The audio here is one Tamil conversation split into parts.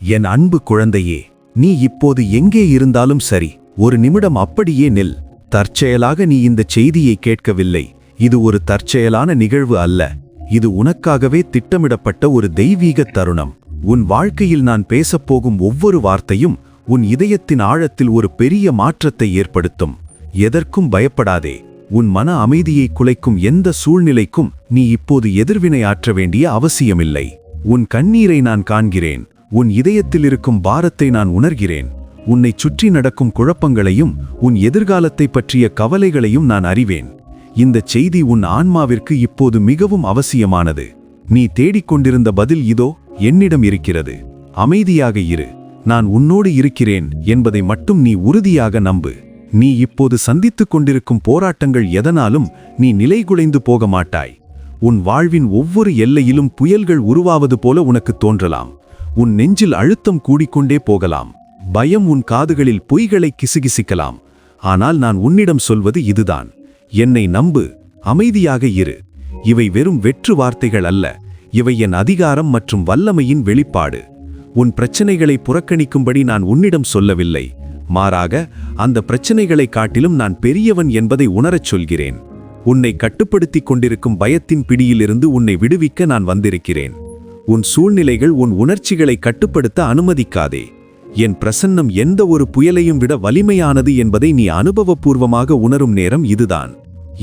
என் அன்பு குழந்தையே நீ இப்போது எங்கே இருந்தாலும் சரி ஒரு நிமிடம் அப்படியே நில். தற்செயலாக நீ இந்த செய்தியை கேட்கவில்லை. இது ஒரு தற்செயலான நிகழ்வு அல்ல. இது உனக்காகவே திட்டமிடப்பட்ட ஒரு தெய்வீக தருணம். உன் வாழ்க்கையில் நான் பேசப்போகும் ஒவ்வொரு வார்த்தையும் உன் இதயத்தின் ஆழத்தில் ஒரு பெரிய மாற்றத்தை ஏற்படுத்தும். எதற்கும் பயப்படாதே. உன் மன அமைதியை குலைக்கும் எந்த சூழ்நிலைக்கும் நீ இப்போது எதிர்வினை ஆற்ற வேண்டிய அவசியமில்லை. உன் கண்ணீரை நான் காண்கிறேன். உன் இதயத்தில் இருக்கும் பாரத்தை நான் உணர்கிறேன். உன்னைச் சுற்றி நடக்கும் குழப்பங்களையும் உன் எதிர்காலத்தை பற்றிய கவலைகளையும் நான் அறிவேன். இந்த செய்தி உன் ஆன்மாவிற்கு இப்போது மிகவும் அவசியமானது. நீ தேடிக்கொண்டிருந்த பதில் இதோ என்னிடம் இருக்கிறது. அமைதியாக இரு. நான் உன்னோடு இருக்கிறேன் என்பதை மட்டும் நீ உறுதியாக நம்பு. நீ இப்போது சந்தித்துக் கொண்டிருக்கும் போராட்டங்கள் எதனாலும் நீ நிலைகுலைந்து போக மாட்டாய். உன் வாழ்வின் ஒவ்வொரு எல்லையிலும் புயல்கள் உருவாவது போல உனக்கு தோன்றலாம். உன் நெஞ்சில் அழுத்தம் கூடிக்கொண்டே போகலாம். பயம் உன் காதுகளில் பொய்களை கிசுகிசிக்கலாம். ஆனால் நான் உன்னிடம் சொல்வது இதுதான். என்னை நம்பு அமைதியாக இரு. இவை வெறும் வெற்று வார்த்தைகள் அல்ல. இவை என் அதிகாரம் மற்றும் வல்லமையின் வெளிப்பாடு. உன் பிரச்சனைகளை புறக்கணிக்கும்படி நான் உன்னிடம் சொல்லவில்லை. மாறாக அந்த பிரச்சனைகளை காட்டிலும் நான் பெரியவன் என்பதை உணரச் சொல்கிறேன். உன்னை கட்டுப்படுத்திக் கொண்டிருக்கும் பயத்தின் பிடியிலிருந்து உன்னை விடுவிக்க நான் வந்திருக்கிறேன். உன் சூழ்நிலைகள் உன் உணர்ச்சிகளை கட்டுப்படுத்த அனுமதிக்காதே. என் பிரசன்னம் எந்த ஒரு புயலையும் விட வலிமையானது என்பதை நீ அனுபவபூர்வமாக உணரும் நேரம் இதுதான்.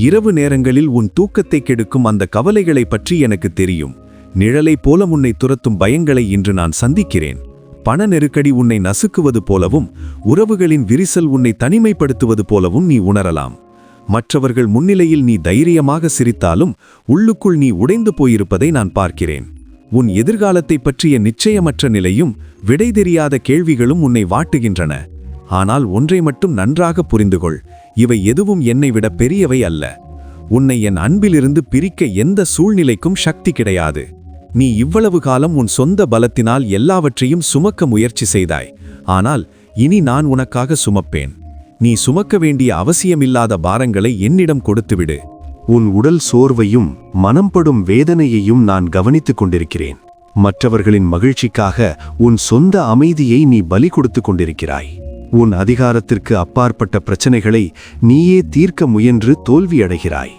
இரவு நேரங்களில் உன் தூக்கத்தை கெடுக்கும் அந்த கவலைகளை பற்றி எனக்கு தெரியும். நிழலைப் போல உன்னை துரத்தும் பயங்களை இன்று நான் சந்திக்கிறேன். பண நெருக்கடி உன்னை நசுக்குவது போலவும் உறவுகளின் விரிசல் உன்னை தனிமைப்படுத்துவது போலவும் நீ உணரலாம். மற்றவர்கள் முன்னிலையில் நீ தைரியமாக சிரித்தாலும் உள்ளுக்குள் நீ உடைந்து போயிருப்பதை நான் பார்க்கிறேன். உன் எதிர்காலத்தை பற்றிய நிச்சயமற்ற நிலையும் விடை தெரியாத கேள்விகளும் உன்னை வாட்டுகின்றன. ஆனால் ஒன்றை மட்டும் நன்றாக புரிந்துகொள். இவை எதுவும் என்னை விட பெரியவை அல்ல. உன்னை என் அன்பிலிருந்து பிரிக்க எந்த சூழ்நிலைக்கும் சக்தி கிடையாது. நீ இவ்வளவு காலம் உன் சொந்த பலத்தினால் எல்லாவற்றையும் சுமக்க முயற்சி செய்தாய். ஆனால் இனி நான் உனக்காக சுமப்பேன். நீ சுமக்க வேண்டிய அவசியமில்லாத பாரங்களை என்னிடம் கொடுத்துவிடு. உன் உடல் சோர்வையும் மனம்படும் வேதனையையும் நான் கவனித்துக் கொண்டிருக்கிறேன். மற்றவர்களின் மகிழ்ச்சிக்காக உன் சொந்த அமைதியை நீ பலி கொடுத்துக் கொண்டிருக்கிறாய். உன் அதிகாரத்திற்கு அப்பாற்பட்ட பிரச்சனைகளை நீயே தீர்க்க முயன்று தோல்வியடைகிறாய்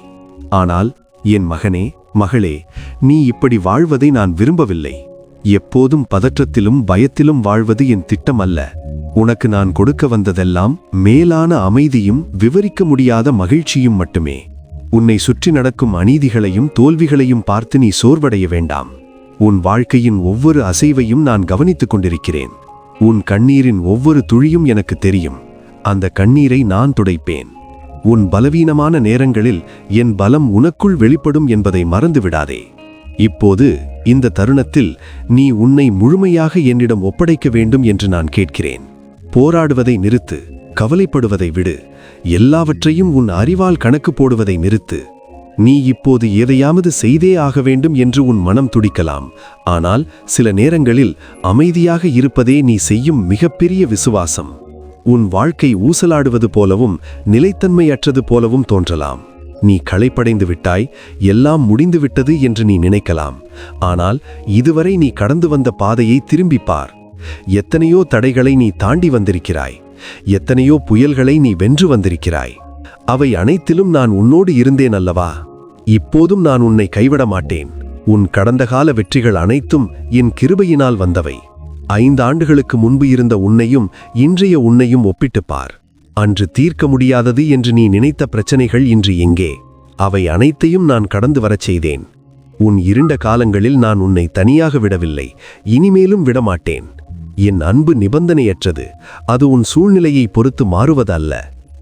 ஆனால் என் மகனே மகளே நீ இப்படி வாழ்வதை நான் விரும்பவில்லை. எப்போதும் பதற்றத்திலும் பயத்திலும் வாழ்வது என் திட்டம் அல்ல. உனக்கு நான் கொடுக்க வந்ததெல்லாம் மேலான அமைதியும் விவரிக்க முடியாத மகிழ்ச்சியும் மட்டுமே. உன்னை சுற்றி நடக்கும் அநீதிகளையும் தோல்விகளையும் பார்த்து நீ சோர்வடைய வேண்டாம். உன் வாழ்க்கையின் ஒவ்வொரு அசைவையும் நான் கவனித்துக் கொண்டிருக்கிறேன். உன் கண்ணீரின் ஒவ்வொரு துளியும் எனக்கு தெரியும். அந்த கண்ணீரை நான் துடைப்பேன். உன் பலவீனமான நேரங்களில் என் பலம் உனக்குள் வெளிப்படும் என்பதை மறந்துவிடாதே. இப்போது இந்த தருணத்தில் நீ உன்னை முழுமையாக என்னிடம் ஒப்படைக்க வேண்டும் என்று நான் கேட்கிறேன். போராடுவதை நிறுத்து கவலைப்படுவதை விடு. எல்லாவற்றையும் உன் அறிவால் கணக்கு போடுவதை நிறுத்து. நீ இப்போது எதையாவது செய்தே ஆக வேண்டும் என்று உன் மனம் துடிக்கலாம். ஆனால் சில நேரங்களில் அமைதியாக இருப்பதே நீ செய்யும் மிகப்பெரிய விசுவாசம். உன் வாழ்க்கை ஊசலாடுவது போலவும் நிலைத்தன்மையற்றது போலவும் தோன்றலாம். நீ களைப்படைந்து விட்டாய் எல்லாம் முடிந்துவிட்டது என்று நீ நினைக்கலாம். ஆனால் இதுவரை நீ கடந்து வந்த பாதையை திரும்பிப்பார் எத்தனையோ தடைகளை நீ தாண்டி வந்திருக்கிறாய். எத்தனையோ புயல்களை நீ வென்று வந்திருக்கிறாய். அவை அனைத்திலும் நான் உன்னோடு இருந்தேன் அல்லவா? இப்போதும் நான் உன்னை கைவிட மாட்டேன் உன் கடந்த கால வெற்றிகள் அனைத்தும் என் கிருபையினால் வந்தவை. ஐந்து ஆண்டுகளுக்கு முன்பு இருந்த உன்னையும் இன்றைய உன்னையும் ஒப்பிட்டுப்பார் அன்று தீர்க்க முடியாதது என்று நீ நினைத்த பிரச்சனைகள் இன்று எங்கே? அவை அனைத்தையும் நான் கடந்து வரச் செய்தேன். உன் இருண்ட காலங்களில் நான் உன்னை தனியாக விடவில்லை. இனிமேலும் விடமாட்டேன். என் அன்பு நிபந்தனையற்றது. அது உன் சூழ்நிலையை பொறுத்து மாறுவதல்ல.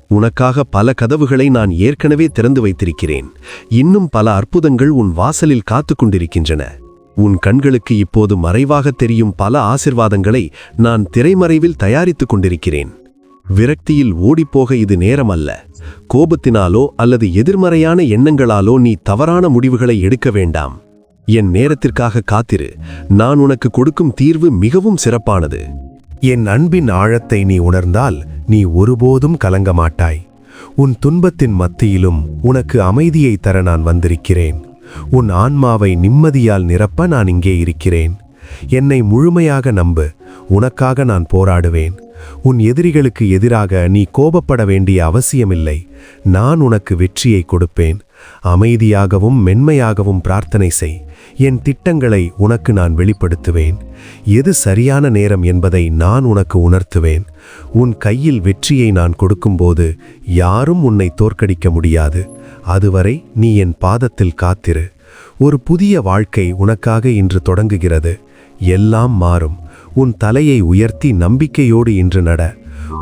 உனக்காக பல கதவுகளை நான் ஏற்கனவே திறந்து வைத்திருக்கிறேன். இன்னும் பல அற்புதங்கள் உன் வாசலில் காத்துக் கொண்டிருக்கின்றன. உன் கண்களுக்கு இப்போது மறைவாக தெரியும் பல ஆசிர்வாதங்களை நான் திரைமறைவில் தயாரித்துக் கொண்டிருக்கிறேன். விரக்தியில் ஓடிப்போக இது நேரமல்ல. கோபத்தினாலோ அல்லது எதிர்மறையான எண்ணங்களாலோ நீ தவறான முடிவுகளை எடுக்க வேண்டாம். என் நேரத்திற்காக காத்திரு. நான் உனக்கு கொடுக்கும் தீர்வு மிகவும் சிறப்பானது. என் அன்பின் ஆழத்தை நீ உணர்ந்தால் நீ ஒருபோதும் கலங்க மாட்டாய். உன் துன்பத்தின் மத்தியிலும் உனக்கு அமைதியை தர நான் வந்திருக்கிறேன். உன் ஆன்மாவை நிம்மதியால் நிரப்ப நான் இங்கே இருக்கிறேன். என்னை முழுமையாக நம்பு. உனக்காக நான் போராடுவேன். உன் எதிரிகளுக்கு எதிராக நீ கோபப்பட வேண்டிய அவசியமில்லை. நான் உனக்கு வெற்றியை கொடுப்பேன். அமைதியாகவும் மென்மையாகவும் பிரார்த்தனை செய். என் திட்டங்களை உனக்கு நான் வெளிப்படுத்துவேன். எது சரியான நேரம் என்பதை நான் உனக்கு உணர்த்துவேன். உன் கையில் வெற்றியை நான் கொடுக்கும்போது யாரும் உன்னை தோற்கடிக்க முடியாது. அதுவரை நீ என் பாதத்தில் காத்திரு. ஒரு புதிய வாழ்க்கை உனக்காக இன்று தொடங்குகிறது. எல்லாம் மாறும். உன் தலையை உயர்த்தி நம்பிக்கையோடு இன்று நட.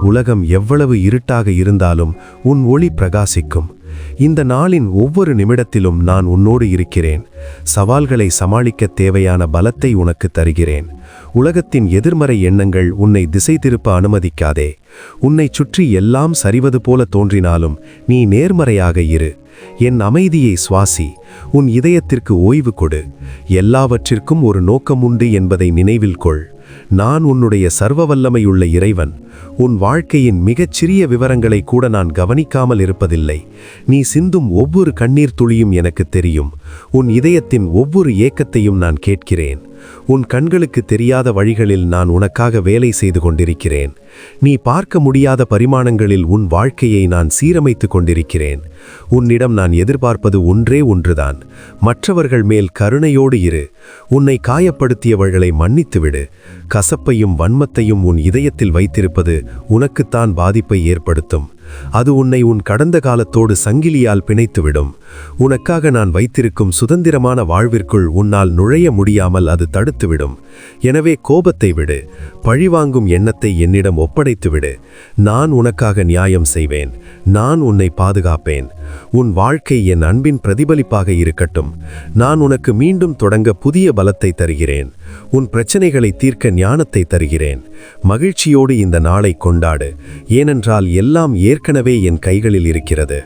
உலகம் எவ்வளவு இருட்டாக இருந்தாலும் உன் ஒளி பிரகாசிக்கும். இந்த நாளின் ஒவ்வொரு நிமிடத்திலும் நான் உன்னோடு இருக்கிறேன். சவால்களை சமாளிக்கத் தேவையான பலத்தை உனக்கு தருகிறேன். உலகத்தின் எதிர்மறை எண்ணங்கள் உன்னை திசை திருப்ப அனுமதிக்காதே. உன்னைச் சுற்றி எல்லாம் சரிவது போல தோன்றினாலும் நீ நேர்மறையாக இரு. என் அமைதியை சுவாசி. உன் இதயத்திற்கு ஓய்வு கொடு. எல்லாவற்றிற்கும் ஒரு நோக்கம் உண்டு என்பதை நினைவில் கொள். நான் உன்னுடைய சர்வ வல்லமையுள்ள இறைவன். உன் வாழ்க்கையின் மிகச்சிறிய விவரங்களை கூட நான் கவனிக்காமல் இருப்பதில்லை. நீ சிந்தும் ஒவ்வொரு கண்ணீர் துளியும் எனக்கு தெரியும். உன் இதயத்தின் ஒவ்வொரு ஏக்கத்தையும் நான் கேட்கிறேன். உன் கண்களுக்கு தெரியாத வழிகளில் நான் உனக்காக வேலை செய்து கொண்டிருக்கிறேன். நீ பார்க்க முடியாத பரிமாணங்களில் உன் வாழ்க்கையை நான் சீரமைத்துக் கொண்டிருக்கிறேன். உன்னிடம் நான் எதிர்பார்ப்பது ஒன்றே ஒன்றுதான். மற்றவர்கள் மேல் கருணையோடு இரு. உன்னை காயப்படுத்தியவர்களை மன்னித்துவிடு. கசப்பையும் வன்மத்தையும் உன் இதயத்தில் வைத்திருப்பது உனக்குத்தான் பாதிப்பை ஏற்படுத்தும். அது உன்னை உன் கடந்த காலத்தோடு சங்கிலியால் பிணைத்துவிடும். உனக்காக நான் வைத்திருக்கும் சுதந்திரமான வாழ்விற்குள் உன்னால் நுழைய முடியாமல் அது தடுத்துவிடும். எனவே கோபத்தை விடு. பழிவாங்கும் எண்ணத்தை என்னிடம் ஒப்படைத்துவிடு. நான் உனக்காக நியாயம் செய்வேன். நான் உன்னை பாதுகாப்பேன். உன் வாழ்க்கை என் அன்பின் பிரதிபலிப்பாக இருக்கட்டும். நான் உனக்கு மீண்டும் தொடங்க புதிய பலத்தை தருகிறேன். உன் பிரச்சனைகளை தீர்க்க ஞானத்தை தருகிறேன். மகிழ்ச்சியோடு இந்த நாளை கொண்டாடு. ஏனென்றால் எல்லாம் ஏற்கனவே என் கைகளில் இருக்கிறது.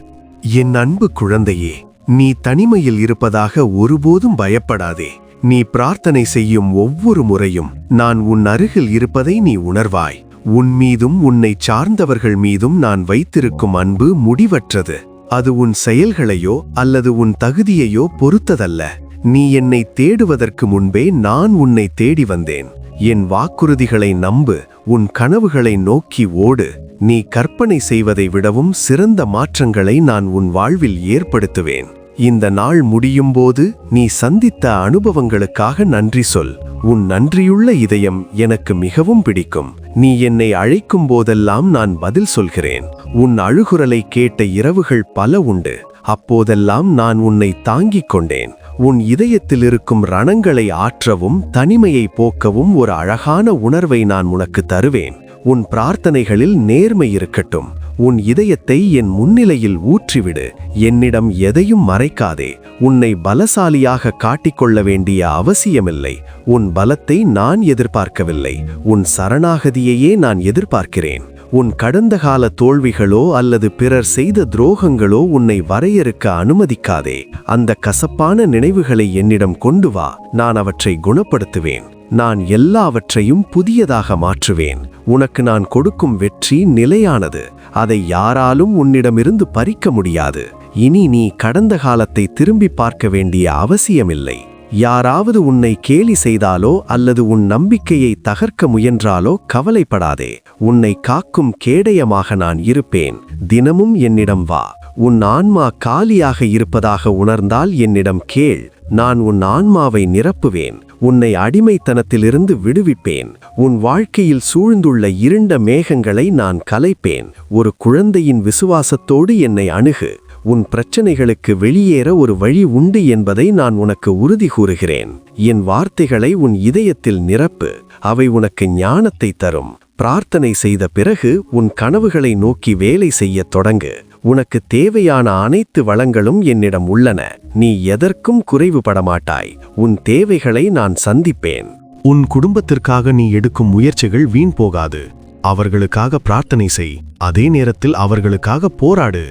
என் அன்பு குழந்தையே நீ தனிமையில் இருப்பதாக ஒருபோதும் பயப்படாதே. நீ பிரார்த்தனை செய்யும் ஒவ்வொரு முறையும் நான் உன் அருகில் இருப்பதை நீ உணர்வாய். உன் மீதும் உன்னை சார்ந்தவர்கள் மீதும் நான் வைத்திருக்கும் அன்பு முடிவற்றது. அது உன் செயல்களையோ அல்லது உன் தகுதியையோ பொறுத்ததல்ல. நீ என்னை தேடுவதற்கு முன்பே நான் உன்னை தேடி வந்தேன். என் வாக்குறுதிகளை நம்பு உன் கனவுகளை நோக்கி ஓடு. நீ கற்பனை செய்வதை விடவும் சிறந்த மாற்றங்களை நான் உன் வாழ்வில் ஏற்படுத்துவேன். இந்த நாள் முடியும்போது நீ சந்தித்த அனுபவங்களுக்காக நன்றி சொல். உன் நன்றியுள்ள இதயம் எனக்கு மிகவும் பிடிக்கும். நீ என்னை அழைக்கும் போதெல்லாம் நான் பதில் சொல்கிறேன். உன் அழுகுரலை கேட்ட இரவுகள் பல உண்டு. அப்போதெல்லாம் நான் உன்னை தாங்கிக் கொண்டேன். உன் இதயத்தில் இருக்கும் ரணங்களை ஆற்றவும் தனிமையை போக்கவும் ஒரு அழகான உணர்வை நான் உனக்கு தருவேன். உன் பிரார்த்தனைகளில் நேர்மை இருக்கட்டும். உன் இதயத்தை என் முன்னிலையில் ஊற்றிவிடு. என்னிடம் எதையும் மறைக்காதே. உன்னை பலசாலியாக காட்டிக்கொள்ள வேண்டிய அவசியமில்லை. உன் பலத்தை நான் எதிர்பார்க்கவில்லை. உன் சரணாகதியையே நான் எதிர்பார்க்கிறேன். உன் கடந்த கால தோல்விகளோ அல்லது பிறர் செய்த துரோகங்களோ உன்னை வரையறுக்க அனுமதிக்காதே. அந்த கசப்பான நினைவுகளை என்னிடம் கொண்டு வா. நான் அவற்றை குணப்படுத்துவேன். நான் எல்லாவற்றையும் புதியதாக மாற்றுவேன். உனக்கு நான் கொடுக்கும் வெற்றி நிலையானது. அதை யாராலும் உன்னிடமிருந்து பறிக்க முடியாது. இனி நீ கடந்த காலத்தை திரும்பி பார்க்க வேண்டிய அவசியமில்லை. யாராவது உன்னை கேலி செய்தாலோ அல்லது உன் நம்பிக்கையை தகர்க்க முயன்றாலோ கவலைப்படாதே. உன்னை காக்கும் கேடயமாக நான் இருப்பேன். தினமும் என்னிடம் வா. உன் ஆன்மா காலியாக இருப்பதாக உணர்ந்தால் என்னிடம் கேள். நான் உன் ஆன்மாவை நிரப்புவேன். உன்னை அடிமைத்தனத்திலிருந்து விடுவிப்பேன். உன் வாழ்க்கையில் சூழ்ந்துள்ள இருண்ட மேகங்களை நான் கலைப்பேன். ஒரு குழந்தையின் விசுவாசத்தோடு என்னை அணுகு. உன் பிரச்சனைகளுக்கு வெளியேற ஒரு வழி உண்டு என்பதை நான் உனக்கு உறுதி கூறுகிறேன். என் வார்த்தைகளை உன் இதயத்தில் நிரப்பு. அவை உனக்கு ஞானத்தை தரும். பிரார்த்தனை செய்த பிறகு உன் கனவுகளை நோக்கி வேலை செய்யத் தொடங்கு. உனக்கு தேவையான அனைத்து வளங்களும் என்னிடம் உள்ளன. நீ எதற்கும் குறைவுபட மாட்டாய் உன் தேவைகளை நான் சந்திப்பேன். உன் குடும்பத்திற்காக நீ எடுக்கும் முயற்சிகள் வீண் போகாது. அவர்களுக்காக பிரார்த்தனை செய். அதே நேரத்தில் அவர்களுக்காக போராடு.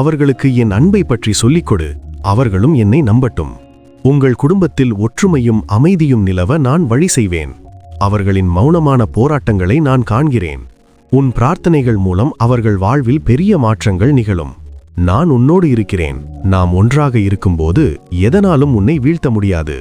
அவர்களுக்கு என் அன்பை பற்றி சொல்லிக் கொடு அவர்களும் என்னை நம்பட்டும். உங்கள் குடும்பத்தில் ஒற்றுமையும் அமைதியும் நிலவ நான் வழி செய்வேன். அவர்களின் மௌனமான போராட்டங்களை நான் காண்கிறேன். உன் பிரார்த்தனைகள் மூலம் அவர்கள் வாழ்வில் பெரிய மாற்றங்கள் நிகழும். நான் உன்னோடு இருக்கிறேன். நாம் ஒன்றாக இருக்கும்போது எதனாலும் உன்னை வீழ்த்த முடியாது.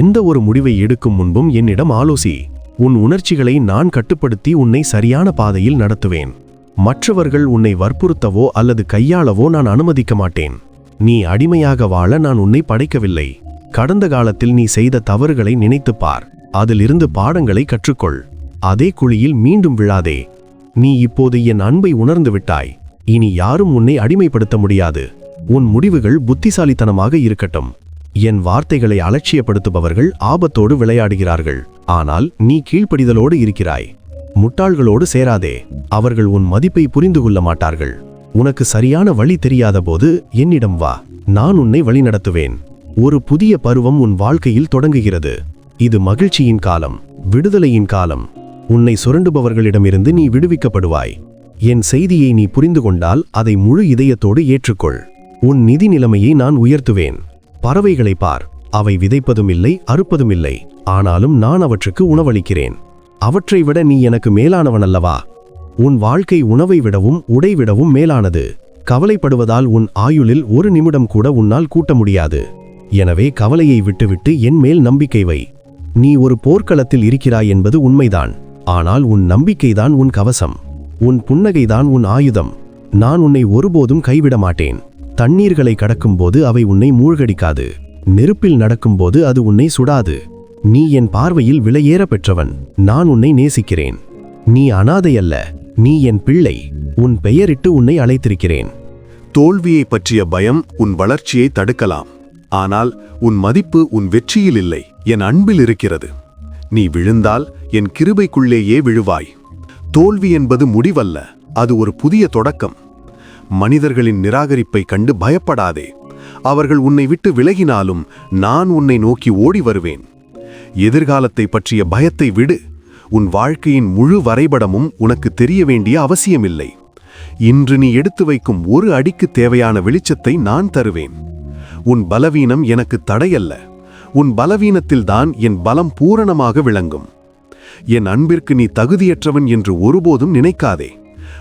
எந்த ஒரு முடிவை எடுக்கும் முன்பும் என்னிடம் ஆலோசி உன் உணர்ச்சிகளை நான் கட்டுப்படுத்தி உன்னை சரியான பாதையில் நடத்துவேன். மற்றவர்கள் உன்னை வற்புறுத்தவோ அல்லது கையாளவோ நான் அனுமதிக்க மாட்டேன். நீ அடிமையாக வாழ நான் உன்னை படைக்கவில்லை. கடந்த காலத்தில் நீ செய்த தவறுகளை நினைத்துப் பார். அதிலிருந்து பாடங்களை கற்றுக்கொள். அதே குழியில் மீண்டும் விழாதே. நீ இப்போது என் அன்பை உணர்ந்து விட்டாய். இனி யாரும் உன்னை அடிமைப்படுத்த முடியாது. உன் முடிவுகள் புத்திசாலித்தனமாக இருக்கட்டும். என் வார்த்தைகளை அலட்சியப்படுத்துபவர்கள் ஆபத்தோடு விளையாடுகிறார்கள். ஆனால் நீ கீழ்ப்படிதலோடு இருக்கிறாய். முட்டாள்களோடு சேராதே. அவர்கள் உன் மதிப்பை புரிந்து கொள்ள மாட்டார்கள். உனக்கு சரியான வழி தெரியாத போது என்னிடம் வா. நான் உன்னை வழிநடத்துவேன். ஒரு புதிய பருவம் உன் வாழ்க்கையில் தொடங்குகிறது. இது மகிழ்ச்சியின் காலம் விடுதலையின் காலம். உன்னை சுரண்டுபவர்களிடமிருந்து நீ விடுவிக்கப்படுவாய். என் செய்தியை நீ புரிந்து கொண்டால் அதை முழு இதயத்தோடு ஏற்றுக்கொள். உன் நிதி நிலைமையை நான் உயர்த்துவேன். பறவைகளை பார். அவை விதைப்பதும் இல்லை அறுப்பதும் இல்லை ஆனாலும் நான் அவற்றுக்கு உணவளிக்கிறேன். அவற்றை விட நீ எனக்கு மேலானவன் அல்லவா? உன் வாழ்க்கை உணவை விடவும் உடை விடவும் மேலானது. கவலைப்படுவதால் உன் ஆயுளில் ஒரு நிமிடம் கூட உன்னால் கூட்ட முடியாது. எனவே கவலையை விட்டுவிட்டு என் மேல் நம்பிக்கை வை. நீ ஒரு போர்க்களத்தில் இருக்கிறாய் என்பது உண்மைதான். ஆனால் உன் நம்பிக்கைதான் உன் கவசம். உன் புன்னகைதான் உன் ஆயுதம். நான் உன்னை ஒருபோதும் கைவிட மாட்டேன். தண்ணீர்களை கடக்கும்போது அவை உன்னை மூழ்கடிக்காது. நெருப்பில் நடக்கும்போது அது உன்னை சுடாது. நீ என் பார்வையில் விலையேற பெற்றவன். நான் உன்னை நேசிக்கிறேன். நீ அனாதை அல்ல நீ என் பிள்ளை. உன் பெயரிட்டு உன்னை அழைத்திருக்கிறேன். தோல்வியை பற்றிய பயம் உன் வளர்ச்சியை தடுக்கலாம். ஆனால் உன் மதிப்பு உன் வெற்றியில் இல்லை. என் அன்பில் இருக்கிறது. நீ விழுந்தால் என் கிருபைக்குள்ளேயே விழுவாய். தோல்வி என்பது முடிவல்ல. அது ஒரு புதிய தொடக்கம். மனிதர்களின் நிராகரிப்பை கண்டு பயப்படாதே. அவர்கள் உன்னை விட்டு விலகினாலும் நான் உன்னை நோக்கி ஓடி வருவேன். எதிர்காலத்தை பற்றிய பயத்தை விடு. உன் வாழ்க்கையின் முழு வரைபடமும் உனக்கு தெரிய வேண்டிய அவசியமில்லை. இன்று நீ எடுத்து வைக்கும் ஒரு அடிக்கு தேவையான வெளிச்சத்தை நான் தருவேன். உன் பலவீனம் எனக்கு தடையல்ல. உன் பலவீனத்தில்தான் என் பலம் பூரணமாக விளங்கும். என் அன்பிற்கு நீ தகுதியற்றவன் என்று ஒருபோதும் நினைக்காதே.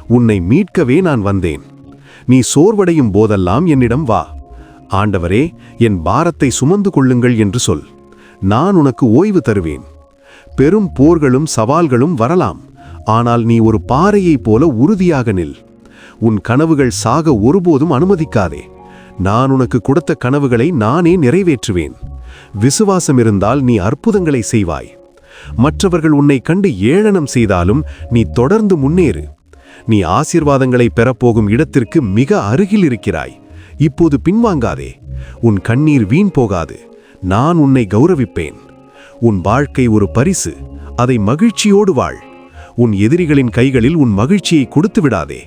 உன்னை மீட்கவே நான் வந்தேன். நீ சோர்வடையும் போதெல்லாம் என்னிடம் வா. ஆண்டவரே என் பாரத்தை சுமந்து கொள்ளுங்கள் என்று சொல். நான் உனக்கு ஓய்வு தருவேன். பெரும் போர்களும் சவால்களும் வரலாம். ஆனால் நீ ஒரு பாறையைப் போல உறுதியாக நில். உன் கனவுகள் சாக ஒருபோதும் அனுமதிக்காதே. நான் உனக்கு கொடுத்த கனவுகளை நானே நிறைவேற்றுவேன். விசுவாசம் இருந்தால் நீ அற்புதங்களை செய்வாய். மற்றவர்கள் உன்னை கண்டு ஏளனம் செய்தாலும் நீ தொடர்ந்து முன்னேறு. நீ ஆசீர்வாதங்களை பெறப்போகும் இடத்திற்கு மிக அருகில் இருக்கிறாய். இப்போது பின்வாங்காதே. உன் கண்ணீர் வீண் போகாது. நான் உன்னை கௌரவிப்பேன். உன் வாழ்க்கை ஒரு பரிசு. அதை மகிழ்ச்சியோடு வாழ். உன் எதிரிகளின் கைகளில் உன் மகிழ்ச்சியை கொடுத்து விடாதே.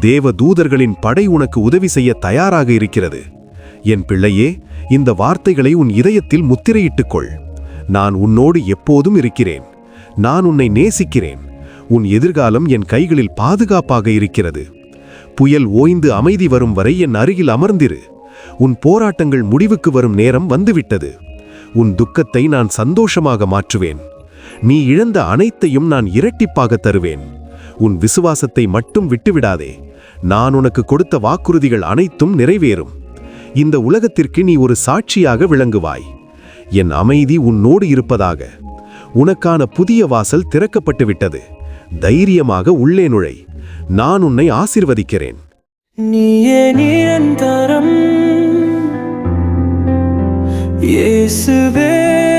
தேவ தூதர்களின் படை உனக்கு உதவி செய்ய தயாராக இருக்கிறது. என் பிள்ளையே இந்த வார்த்தைகளை உன் இதயத்தில் முத்திரையிட்டுக் கொள். நான் உன்னோடு எப்போதும் இருக்கிறேன். நான் உன்னை நேசிக்கிறேன். உன் எதிர்காலம் என் கைகளில் பாதுகாப்பாக இருக்கிறது. புயல் ஓய்ந்து அமைதி வரும் வரை என் அருகில் அமர்ந்திரு. உன் போராட்டங்கள் முடிவுக்கு வரும் நேரம் வந்துவிட்டது. உன் துக்கத்தை நான் சந்தோஷமாக மாற்றுவேன். நீ இழந்த அனைத்தையும் நான் இரட்டிப்பாக தருவேன். உன் விசுவாசத்தை மட்டும் விட்டுவிடாதே. நான் உனக்கு கொடுத்த வாக்குறுதிகள் அனைத்தும் நிறைவேறும். இந்த உலகத்திற்கு நீ ஒரு சாட்சியாக விளங்குவாய். என் அமைதி உன்னோடு இருப்பதாக. உனக்கான புதிய வாசல் திறக்கப்பட்டு விட்டது தைரியமாக உள்ளே நுழை. நான் உன்னை ஆசிர்வதிக்கிறேன். நீயே நிரந்தரம். இயேசுவே.